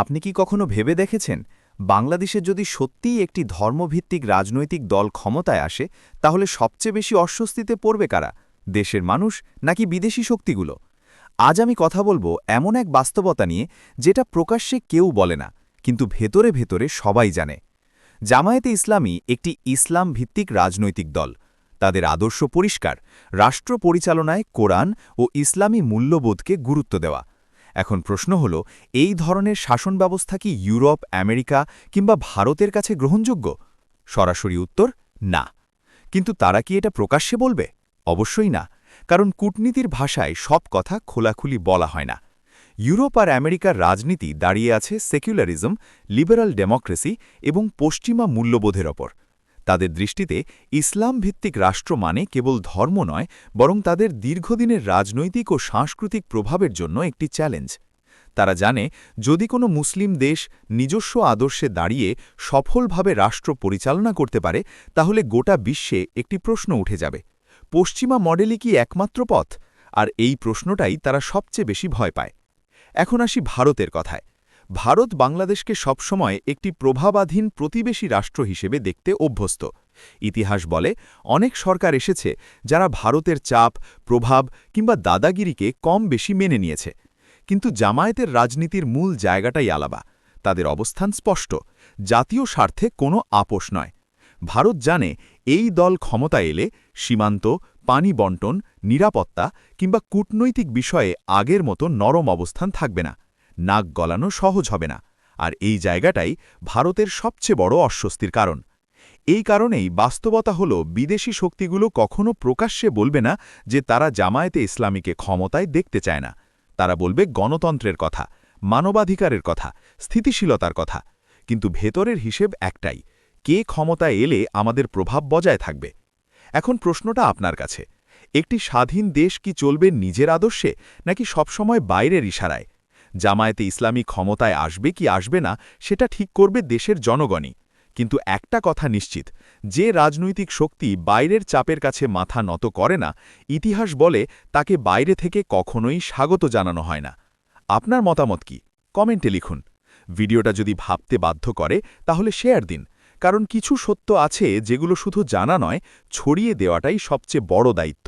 আপনি কি কখনো ভেবে দেখেছেন, বাংলাদেশে যদি সত্যিই একটি ধর্মভিত্তিক রাজনৈতিক দল ক্ষমতায় আসে, তাহলে সবচেয়ে বেশি অস্বস্তিতে পড়বে কারা, দেশের মানুষ নাকি বিদেশি শক্তিগুলো? আজ আমি কথা বলব এমন এক বাস্তবতা নিয়ে যেটা প্রকাশ্যে কেউ বলে না, কিন্তু ভেতরে ভেতরে সবাই জানে। জামায়াতে ইসলামী একটি ইসলাম ভিত্তিক রাজনৈতিক দল। তাদের আদর্শ পরিষ্কার, রাষ্ট্র পরিচালনায় কোরআন ও ইসলামী মূল্যবোধকে গুরুত্ব দেওয়া। এখন প্রশ্ন হল, এই ধরনের শাসন ব্যবস্থা কি ইউরোপ, আমেরিকা কিংবা ভারতের কাছে গ্রহণযোগ্য? সরাসরি উত্তর, না। কিন্তু তারা কি এটা প্রকাশ্যে বলবে? অবশ্যই না, কারণ কূটনীতির ভাষায় সব কথা খোলাখুলি বলা হয় না। ইউরোপ আর আমেরিকার রাজনীতি দাঁড়িয়ে আছে সেকুলারিজম, লিবারাল ডেমোক্রেসি এবং পশ্চিমা মূল্যবোধের ওপর। তাদের দৃষ্টিতে ইসলাম ভিত্তিক রাষ্ট্র মানে কেবল ধর্ম নয়, বরং তাদের দীর্ঘদিনের রাজনৈতিক ও সাংস্কৃতিক প্রভাবের জন্য একটি চ্যালেঞ্জ। তারা জানে, যদি কোনো মুসলিম দেশ নিজস্ব আদর্শে দাঁড়িয়ে সফলভাবে রাষ্ট্র পরিচালনা করতে পারে, তাহলে গোটা বিশ্বে একটি প্রশ্ন উঠে যাবে। পশ্চিমা মডেলই কি একমাত্র পথ? আর এই প্রশ্নটাই তারা সবচেয়ে বেশি ভয় পায়। এখন আসি ভারতের কথায়। ভারত বাংলাদেশকে সবসময় একটি প্রভাবাধীন প্রতিবেশী রাষ্ট্র হিসেবে দেখতে অভ্যস্ত। ইতিহাস বলে, অনেক সরকার এসেছে যারা ভারতের চাপ, প্রভাব কিংবা দাদাগিরিকে কম বেশি মেনে নিয়েছে। কিন্তু জামায়াতের রাজনীতির মূল জায়গাটাই আলাবা তাদের অবস্থান স্পষ্ট, জাতীয় স্বার্থে কোনো আপোষ নয়। ভারত জানে এই দল ক্ষমতা এলে সীমান্ত, পানি বন্টন, নিরাপত্তা কিংবা কূটনৈতিক বিষয়ে আগের মতো নরম অবস্থান থাকবে না। নাক গলানো সহজ হবে না, আর এই জায়গাটাই ভারতের সবচেয়ে বড় অস্বস্তির কারণ। এই কারণেই বাস্তবতা হল, বিদেশি শক্তিগুলো কখনো প্রকাশ্যে বলবে না যে তারা জামায়াতে ইসলামীকে ক্ষমতায় দেখতে চায় না। তারা বলবে গণতন্ত্রের কথা, মানবাধিকারের কথা, স্থিতিশীলতার কথা। কিন্তু ভেতরের হিসেব একটাই, কে ক্ষমতায় এলে আমাদের প্রভাব বজায় থাকবে? এখন প্রশ্নটা আপনার কাছে, একটি স্বাধীন দেশ কি চলবে নিজের আদর্শে, নাকি সবসময় বাইরের ইশারায়? জামায়াতে ইসলামী ক্ষমতায় আসবে কি আসবে না, সেটা ঠিক করবে দেশের জনগণই। কিন্তু একটা কথা নিশ্চিত, যে রাজনৈতিক শক্তি বাইরের চাপের কাছে মাথা নত করে না, ইতিহাস বলে তাকে বাইরে থেকে কখনোই স্বাগত জানানো হয় না। আপনার মতামত কি? কমেন্টে লিখুন। ভিডিওটা যদি ভাবতে বাধ্য করে, তাহলে শেয়ার দিন। কারণ কিছু সত্য আছে যেগুলো শুধু জানা নয়, ছড়িয়ে দেওয়াটাই সবচেয়ে বড় দায়িত্ব।